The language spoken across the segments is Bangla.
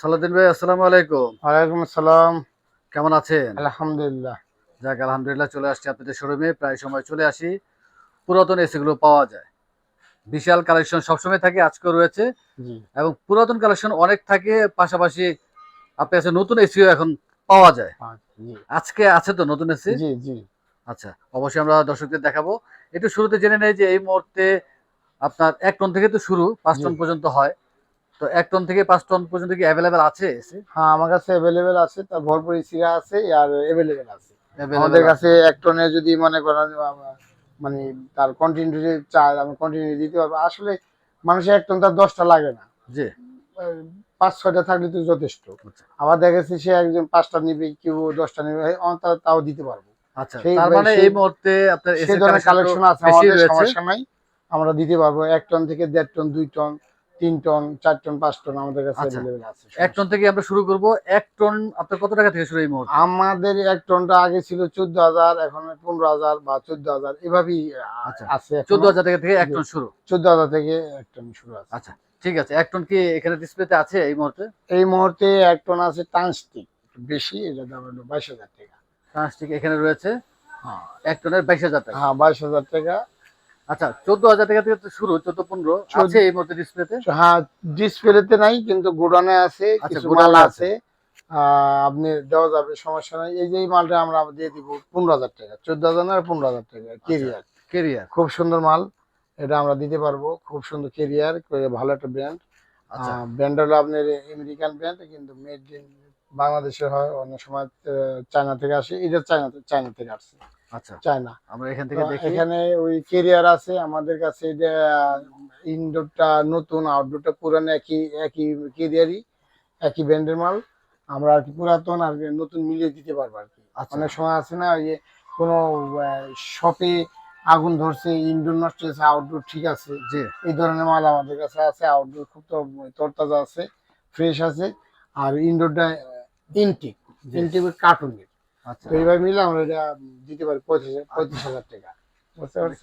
সালাউদ্দিন ভাই আসসালামু আলাইকুম। ওয়ালাইকুম আসসালাম। কেমন আছেন? আলহামদুলিল্লাহ। যাক আলহামদুলিল্লাহ চলে আসছি আপনাদের শোরুমে। প্রায় সময় চলে আসি। পুরাতন এসি গুলো পাওয়া যায়। বিশাল কালেকশন সবসময় থাকে আজকেও রয়েছে। এবং পুরাতন কালেকশন অনেক থাকে পাশাপাশি আপনার কাছে নতুন এসিও এখন পাওয়া যায়। আজকে আছে তো নতুন এসি? জি জি। আচ্ছা অবশ্যই আমরা দর্শকদের দেখাবো। একটু শুরুতে জেনে নেই যে এই মুহূর্তে আপনার এক টন থেকে তো শুরু পাঁচ টন পর্যন্ত হয়। তো এক টন থেকে পাঁচ টন পর্যন্ত কি অ্যাভেলেবেল আছে হ্যাঁ আমার কাছে অ্যাভেলেবেল আছে তার ভরপুর সিরা আছে আর অ্যাভেলেবেল আছে। আমাদের কাছে এক টনে যদি মনে করেন মানে তার কন্টিনিউ চাই আমি কন্টিনিউ দিতে পারব। আসলে মানুষের এক টন তার দশটা লাগে না। আহ, পাঁচ ছয়টা থাকলে তো যথেষ্ট। আচ্ছা। আবার দেখেছি সে একজন পাঁচটা নিবে কেউ দশটা নিবে তাও দিতে পারব। আচ্ছা তার মানে এই মুহূর্তে আপনার সে ধরনের কালেকশন আছে আমাদের সমস্যা নাই। আমরা দিতে পারব। এক টন থেকে দেড় টন দুই টন তিন টন চার টন পাঁচ টন আমাদের কাছে আচ্ছা। অ্যাভেলেবেল আছে এক টন থেকে আমরা শুরু করব। এক টন আপনার কত টাকা থেকে শুরু এই মুহূর্তে? আমাদের এক টনটা আগে ছিল চোদ্দ হাজার এখন পনেরো হাজার বা চোদ্দ হাজার এভাবেই আচ্ছা। আছে চোদ্দ হাজার টাকা থেকে এক টন শুরু। চোদ্দ হাজার থেকে এক টন শুরু আছে। আচ্ছা ঠিক আছে। এক টন কি এখানে ডিসপ্লেতে আছে এই মুহূর্তে? এই মুহূর্তে এক টন আছে টানস্টিক বেশি এটা দাম হলো বাইশ হাজার টাকা। ট্রান্সটিক এখানে রয়েছে? হ্যাঁ। এক টনের বাইশ হাজার টাকা। হ্যাঁ বাইশ হাজার টাকা। আচ্ছা চোদ্দ হাজার টাকা থেকে শুরু চোদ্দ পনেরো। আছে এই মুহূর্তে ডিসপ্লেতে হ্যাঁ ডিসপ্লেতে নাই কিন্তু গোডানে আছে আচ্ছা, কিছু মাল আছে। আপনি দেওয়া যাবে সমস্যা নাই। এই যে এই মালটা আমরা দিয়ে দিব পনেরো হাজার টাকা চোদ্দ হাজার না পনেরো হাজার টাকা কেরিয়ার কেরিয়ার খুব সুন্দর মাল এটা আমরা দিতে পারব খুব সুন্দর কেরিয়ার ভালো একটা ব্র্যান্ড আচ্ছা। ব্র্যান্ড হলো আপনার আমেরিকান ব্র্যান্ড কিন্তু মেড ইন বাংলাদেশের হয় অনেক সময় চায়না থেকে আসে এটা চায়না চায়না থেকে আসছে আচ্ছা চায়না। আমরা এখান থেকে দেখি। এখানে ওই কেরিয়ার আছে আমাদের কাছে এটা ইনডোরটা নতুন আউটডোরটা পুরানো একই একই কেরিয়ারই একই ব্র্যান্ডের মাল। আমরা আর কি পুরাতন আর নতুন মিলিয়ে দিতে পারব আর কি। আচ্ছা। অনেক সময় আছে না ওই যে কোনো শপে আগুন ধরছে ইনডোর নষ্ট হয়েছে আউটডোর ঠিক আছে। যে এই ধরনের মাল আমাদের কাছে আছে আউটডোর খুব তো তরতাজা আছে ফ্রেশ আছে। আর ইনডোরটা ইনটিক। ইনটিক কার্টুনের আচ্ছা এইভাবে মিলে আমরা এটা দিতে পারি পঁয়ত্রিশ পঁয়ত্রিশ হাজার টাকা।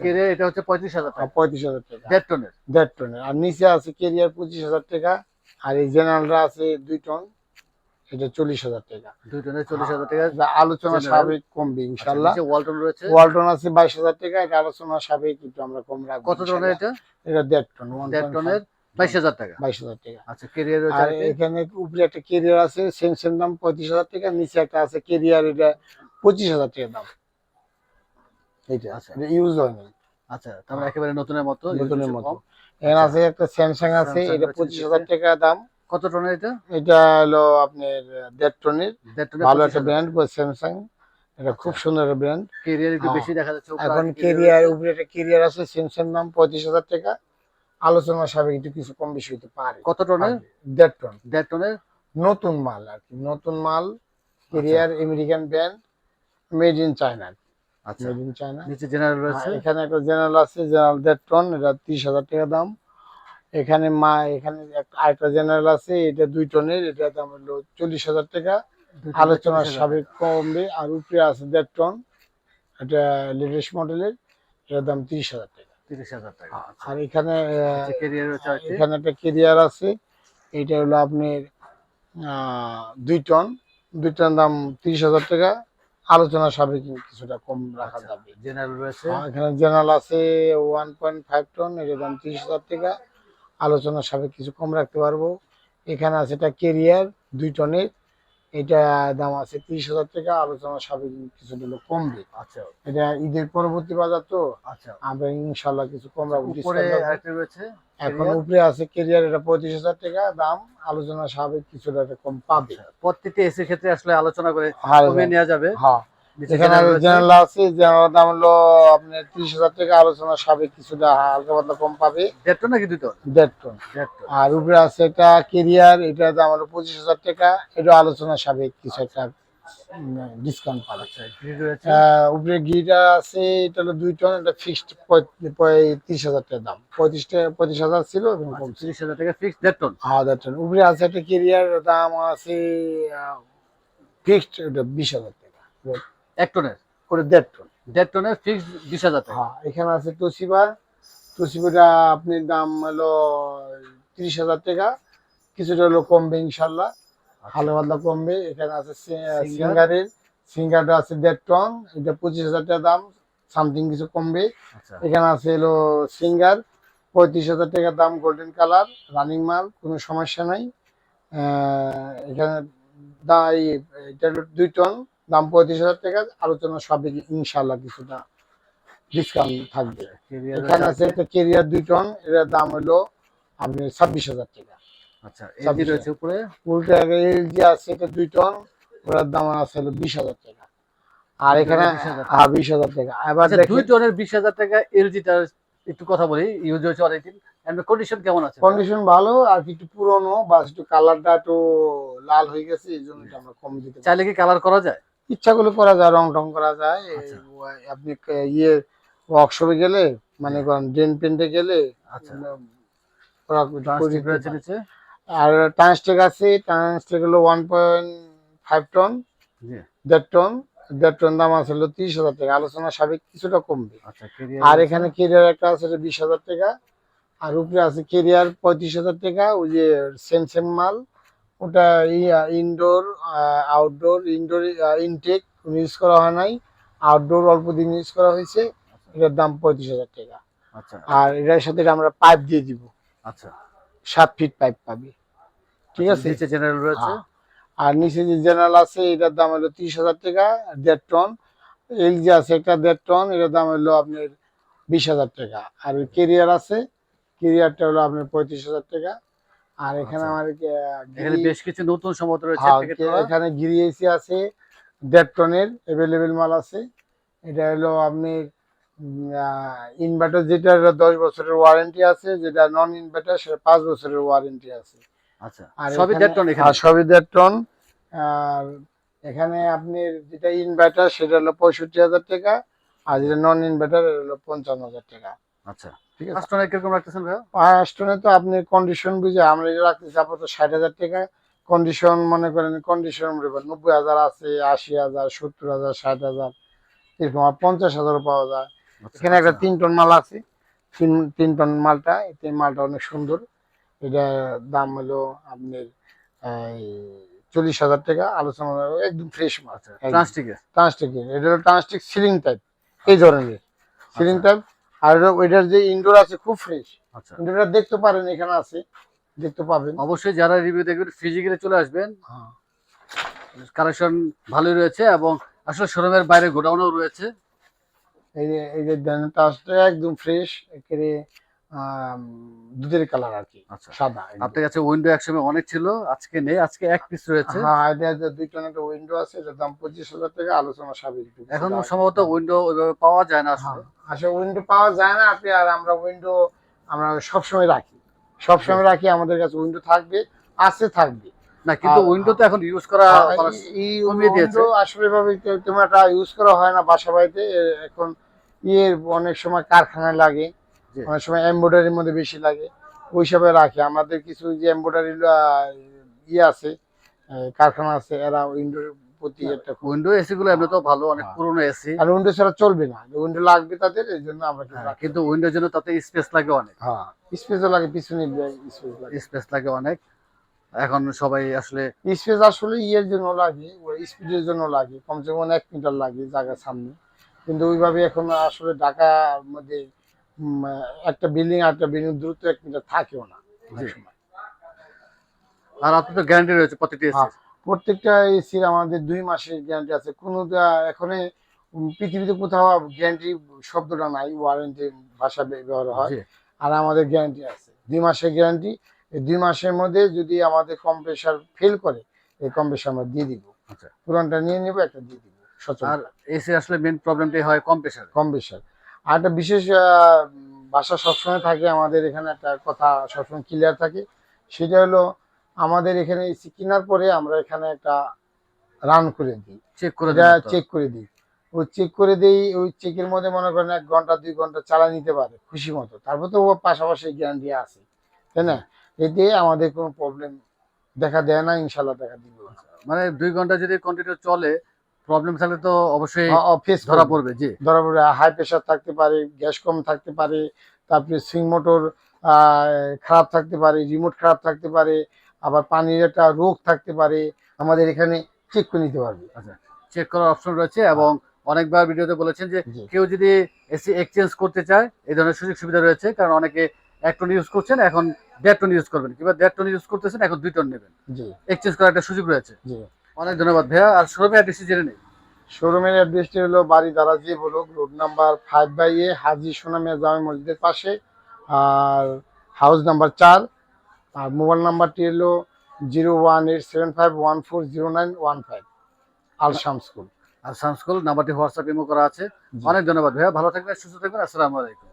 কেরিয়ার এটা হচ্ছে পঁয়ত্রিশ হাজার টাকা। পঁয়ত্রিশ হাজার টাকা। দেড় টনের দেড় টনের আর নিচে আছে কেরিয়ার পঁচিশ হাজার টাকা আর এই জেনারেলটা আছে দুই টন এটা চল্লিশ হাজার টাকা। দুই টনের চল্লিশ হাজার টাকা। আলোচনা। সাবেক কমবে ইনশাল্লাহ। আচ্ছা, ওয়ালটন রয়েছে। ওয়ালটন আছে বাইশ হাজার টাকা এটা আলোচনা আমরা কম রাখব কত টনের এটা? এটা দেড় টন দেড় টনের বাইশ হাজার টাকা। বাইশ হাজার টাকা। আচ্ছা কেরিয়ার আর এখানে উপরে একটা কেরিয়ার আছে সেম সেম দাম পঁয়ত্রিশ হাজার টাকা নিচে একটা আছে কেরিয়ার এটা পঁচিশ হাজার টাকা দাম। এইটা আচ্ছা। ইউজ আচ্ছা তার মানে একেবারে নতুনের মতো নতুনের মতো। এখানে আছে একটা স্যামসাং আছে এটা পঁচিশ হাজার টাকা দাম। কত টনের এটা? এটা হলো আপনার দেড় টনের। ভালো একটা ব্র্যান্ড স্যামসাং এটা খুব আচ্ছা। সুন্দর ব্র্যান্ড কেরিয়ার একটু। বেশি দেখা যাচ্ছে এখন কেরিয়ার উপরে একটা কেরিয়ার আছে স্যামসাং দাম পঁয়ত্রিশ হাজার টাকা। আলোচনা সাবেক একটু কিছু কম বেশি হতে পারে। কত টনের দেড় টন। দেড় টনের নতুন মাল আর কি। নতুন মাল carrier American brand made in China আচ্ছা। Made in China. নিচে জেনারেল রয়েছে এখানে একটা জেনারেল আছে জেনারেল দেড় টন এটা তিরিশ হাজার টাকা দাম। এখানে মা এখানে একটা আরেকটা জেনারেল আছে এটা দুই টনের এটা দাম হলো চল্লিশ হাজার টাকা। দুই টনের আলোচনা 40,000 সাবেক কমবে আর উপরে আছে দেড় টন এটা লেটেস্ট মডেলের এটার দাম তিরিশ হাজার টাকা। তিরিশ হাজার টাকা। আচ্ছা। আর এখানে আরেকটি? এখানে একটা কেরিয়ার আছে। এটা হলো আপনার দুই টন। দুই টন দাম তিরিশ হাজার টাকা। আলোচনা সাবেক কিছুটা কম রাখা যাবে। জেনারেল রয়েছে? এখানে জেনারেল আছে ওয়ান পয়েন্ট ফাইভ টন। এটার দাম তিরিশ হাজার টাকা। আলোচনা সাবেক কিছু কম রাখতে পারব। এখানে আছে এটা কেরিয়ার দুই টনের। এটা দাম আছে তিরিশ হাজার টাকা আলোচনা সাবেক কিছুটা হলো কমবে। আচ্ছা। এটা ঈদের পরবর্তী বাজার তো। আচ্ছা। আমরা ইনশাল্লাহ কিছু কম রাখব এখন উপরে আছে কেরিয়ার এটা পঁয়ত্রিশ হাজার টাকা দাম আলোচনা সাবেক কিছুটা কম পাবে। আচ্ছা, প্রত্যেকটি এসির ক্ষেত্রে আসলে আলোচনা করে হ্যাঁ, নেওয়া যাবে। হ্যাঁ। এখানে জেনারেল আছে জেনারেল দাম হলো আপনার তিরিশ হাজার টাকা আলোচনা সাবেক কিছুটা হালকা পাতলা কম পাবে। দেড় টন নাকি দুই টন? দেড় টন। আর উপরে আছে একটা কেরিয়ার এটা দাম হলো পঁচিশ হাজার টাকা এটা আলোচনা সাবেক কিছু একটা ডিসকাউন্ট পাবে। আচ্ছা উপরে গিটা আছে এটা হলো দুই টন এটা ফিক্সড পঁয়ত্রিশ হাজার টাকা দাম। পঁয়ত্রিশ টাকা পঁয়ত্রিশ হাজার ছিল এবং আচ্ছা, তিরিশ হাজার টাকা ফিক্স দেড় টন। হ্যাঁ দেড় টন। উপরে আছে একটা কেরিয়ার দাম আছে ফিক্সড এটা বিশ হাজার টাকা। এক টনের। করে দেড় টন। দেড় টনের ফিক্স বিশ হাজার টাকা। হ্যাঁ এখানে আছে তোশিবা। তোশিবাটা আপনার দাম হলো তিরিশ হাজার টাকা। কিছুটা হলো কমবে ইনশাল্লাহ। হালকা পাতলা কমবে। এখানে আছে? সিঙ্গারের। সিঙ্গারটা আছে দেড় টন। এটা পঁচিশ হাজার টাকা দাম। সামথিং কিছু কমবে। আচ্ছা। এখানে আছে হলো সিঙ্গার। পঁয়ত্রিশ হাজার টাকা দাম গোল্ডেন কালার রানিং মাল কোনো সমস্যা নাই। আহ, এখানে দা এটা দুই টন। দাম পঁয়ত্রিশ হাজার টাকা আলোচনা সবে ইনশাল্লাহ কিছুটা ডিসকাউন্ট থাকবে। এখানে আছে একটা কেরিয়ার দুই টন এটার দাম হলো আপনি ছাব্বিশ হাজার টাকা। আচ্ছা এলজি রয়েছে উপরে? উল্টা এলজি আছে এটা দুই টন ওটার দাম আছে হলো বিশ হাজার টাকা। আর এখানে হ্যাঁ বিশ হাজার। টাকা। এবার আচ্ছা দুই টনের বিশ হাজার টাকা একটু কথা বলি ইউজ হয়েছে অনেকদিন। কন্ডিশন কেমন আছে? কন্ডিশন ভালো আর একটু পুরনো বা একটু কালারটা একটু লাল হয়ে গেছে এই জন্য আমরা কম দিতে চাইলে কি কালার করা যায়? ইচ্ছা করলে করা যায় রং টং করা যায়। আচ্ছা। আপনি ইয়ে ওয়ার্কশপে গেলে মানে ড্রেন পেন্টে গেলে আচ্ছা। আর ট্রান্সটেক আছে ট্রান্সটেক হলো ওয়ান পয়েন্ট ফাইভ টন দেড় টন দেড় টন দাম আছে হলো তিরিশ হাজার টাকা। আলোচনা সাবেক কিছুটা কমবে। আচ্ছা আর এখানে কেরিয়ার একটা আছে বিশ হাজার টাকা। আর উপরে আছে কেরিয়ার পঁয়ত্রিশ হাজার টাকা ওই যে সেম সেম মাল। ওটা indoor outdoor indoor intake use করা হয় নাই। আউটডোর অল্প দিন ইউজ করা হয়েছে। এটার দাম পঁয়ত্রিশ হাজার টাকা। আচ্ছা। আর এটার সাথে আমরা পাইপ দিয়ে দিব। আচ্ছা। সাত ফিট পাইপ পাবি। ঠিক আছে? নিচে জেনারেল রয়েছে? হ্যাঁ। আর নিচে যে জেনারেল আছে এটার দাম হলো তিরিশ হাজার টাকা দেড় টন এলজি আছে একটা দেড় টন এটার দাম হলো আপনার বিশ হাজার টাকা। আর কেরিয়ার আছে কেরিয়ারটা হলো আপনার পঁয়ত্রিশ হাজার টাকা। আর এখানে আচ্ছা। আমার এখানে বেশ কিছু নতুন সম্মত রয়েছে হ্যাঁ। এখানে গিরি এসি আছে অ্যাভেলেবেল মাল আছে। এটা হলো আপনি ইনভার্টার যেটা দশ বছরের ওয়ারেন্টি আছে যেটা নন ইনভার্টার সেটা পাঁচ বছরের ওয়ারেন্টি আছে। আচ্ছা আর সবই দেড় টন এখানে? আর সবই দেড় টন আর এখানে আপনি যেটা ইনভার্টার সেটা হলো পঁয়ষট্টি হাজার টাকা আর যেটা নন ইনভার্টার হলো পঞ্চান্ন হাজার টাকা। আচ্ছা। ঠিক আছে? পাঁচ কীরকম রাখতেছেন ভাইয়া? পাঁচ টনে তো আপনি কন্ডিশন বুঝে আমরা এটা রাখতেছি আপাতত ষাট হাজার টাকা। কন্ডিশন মনে করেন কন্ডিশন নব্বই হাজার আছে আশি হাজার সত্তর হাজার ষাট হাজার। এরকম আর পঞ্চাশ হাজারও পাওয়া যায়। আচ্ছা, এখানে একটা আচ্ছা। তিন টন মাল আছে। তিন তিন টন মালটা এই মালটা অনেক সুন্দর। এটা দাম হলো আপনার চল্লিশ হাজার টাকা। আলোচনা একদম ফ্রেশ মাল। আচ্ছা ট্রান্সটিকের ট্রান্সটিক এটা হলো ট্রান্সটিক সিলিং টাইপ এই ধরনের। সিলিং। টাইপ আর ওইটার যে ইনডোর আছে খুব ফ্রেশ আচ্ছা। ইনডোরটা দেখতে পারেন এখানে আছে। দেখতে পাবেন। অবশ্যই যারা রিভিউ দেখবেন ফিজিক্যালি চলে আসবেন। হ্যাঁ। কালেকশন ভালোই রয়েছে এবং আসলে শোরুমের বাইরে গোডাউনও রয়েছে। এই যে এই যে একদম ফ্রেশ একেবারে দুধের কালার আর কি আচ্ছা। সাদা আপনার কাছে উইন্ডো একসময় অনেক ছিল আজকে নেই আজকে এক পিস রয়েছে। হ্যাঁ এটা দুই টন একটা উইন্ডো আছে এটার দাম পঁচিশ হাজার টাকা আলোচনা সাবেক এখন সম্ভবত উইন্ডো ওইভাবে পাওয়া যায় না আসলে। আসলে উইন্ডো পাওয়া যায় না আপনি আর আমরা উইন্ডো আমরা সবসময় রাখি। সবসময় রাখি আমাদের কাছে উইন্ডো থাকবে আছে থাকবে। না কিন্তু উইন্ডো তো এখন ইউজ করা এই কমিয়ে দিয়েছে। আসলে ভাবে তেমন ইউজ করা হয় না বাসা বাড়িতে এখন ইয়ের অনেক সময় কারখানায় লাগে। অনেক সময় এমব্রয়ডারির মধ্যে বেশি লাগে। ওই হিসাবে রাখি। আমাদের কিছু যে এমব্রয়ডারি ইয়ে আছে কারখানা আছে এরা উইন্ডোর প্রতি একটা উইন্ডো এসি গুলো এমনি তো ভালো অনেক হ্যাঁ। পুরনো এসি আর উইন্ডো ছাড়া চলবে না। উইন্ডো লাগবে তাদের এই জন্য আমরা কিন্তু উইন্ডোর জন্য তাতে স্পেস লাগে অনেক। হ্যাঁ স্পেসও লাগে পিছনে স্পেস লাগে। স্পেস লাগে অনেক। এখন সবাই আসলে স্পেস আসলে ইয়ের জন্য লাগে ওই স্পিডের জন্য লাগে। কমসে কম এক মিটার লাগে জায়গার সামনে। কিন্তু ওইভাবে এখন আসলে ঢাকার মধ্যে একটা বিল্ডিং আর একটা বিল্ডিং দ্রুত এক মিটার থাকেও না। আর আপনার গ্যারান্টি রয়েছে প্রতিটি হ্যাঁ, প্রত্যেকটা এসির আমাদের দুই মাসের গ্যারান্টি আছে। কোনো এখন পৃথিবীতে কোথাও গ্যারান্টি শব্দটা নাই ওয়ারেন্টি ভাষা ব্যবহার হয়। আর আমাদের গ্যারান্টি আছে। দুই মাসের গ্যারান্টি এই দুই মাসের মধ্যে যদি আমাদের কম্প্রেসার ফেল করে এই কম্প্রেসার আমরা দিয়ে দিব। আচ্ছা। পুরানটা নিয়ে নেব একটা দিয়ে দিব। আর এসি আসলে মেন প্রবলেমটাই হয় কম্প্রেসার কম্প্রেসার আর একটা বিশেষ ভাষা সবসময় থাকে আমাদের এখানে একটা কথা সবসময় ক্লিয়ার থাকে। সেটা হলো আমাদের এখানে এসি কেনার পরে আমরা এখানে একটা রান করে দিই। চেক করে চেক করে দিই। ওই চেক করে দিই ওই চেকের মধ্যে মনে করেন এক ঘণ্টা দুই ঘণ্টা চালা নিতে পারে খুশি মতো। তারপর তো ও পাশাপাশি গ্যারান্টি আছে। তাই না? এতে আমাদের কোনো প্রবলেম দেখা দেয় না ইনশাল্লাহ দেখা দিবে। মানে দুই ঘণ্টা যদি কন্টিনিউ চলে প্রবলেম থাকলে তো অবশ্যই ফেস ধরা পড়বে জি। ধরা পড়বে হাই প্রেশার থাকতে পারে গ্যাস কম থাকতে পারে তারপরে সুইং মোটর খারাপ থাকতে পারে রিমোট খারাপ থাকতে পারে আবার পানির একটা রোগ থাকতে পারে আমাদের এখানে চেক করে নিতে পারবে। আচ্ছা চেক করার অপশন রয়েছে এবং অনেকবার ভিডিওতে বলেছেন যে কেউ যদি এসি এক্সচেঞ্জ করতে চায় এই ধরনের সুযোগ সুবিধা রয়েছে কারণ অনেকে এক টন ইউজ করছেন এখন দেড় টন ইউজ করবেন কিংবা দেড় টন ইউজ করতেছেন এখন দুই টন নেবেন। জি। এক্সচেঞ্জ করার একটা সুযোগ রয়েছে। জি। অনেক ধন্যবাদ ভাইয়া। আর শোরুমে অ্যাড্রেসটি জেনে নেই। শোরুমের অ্যাড্রেসটি হলো বাড়ি দারাজি বলুক road number five by A Haji Sonamiya জামে মসজিদের পাশে। আর হাউস নাম্বার চার আর মোবাইল নাম্বারটি হলো zero one eight seven five one four zero nine one five আলসাম school আর সামস্কুল নাম্বারটি হোয়াটসঅ্যাপ ইমো করা আছে। অনেক ধন্যবাদ ভাইয়া। ভালো থাকবেন সুস্থ থাকবেন। আসসালামু আলাইকুম।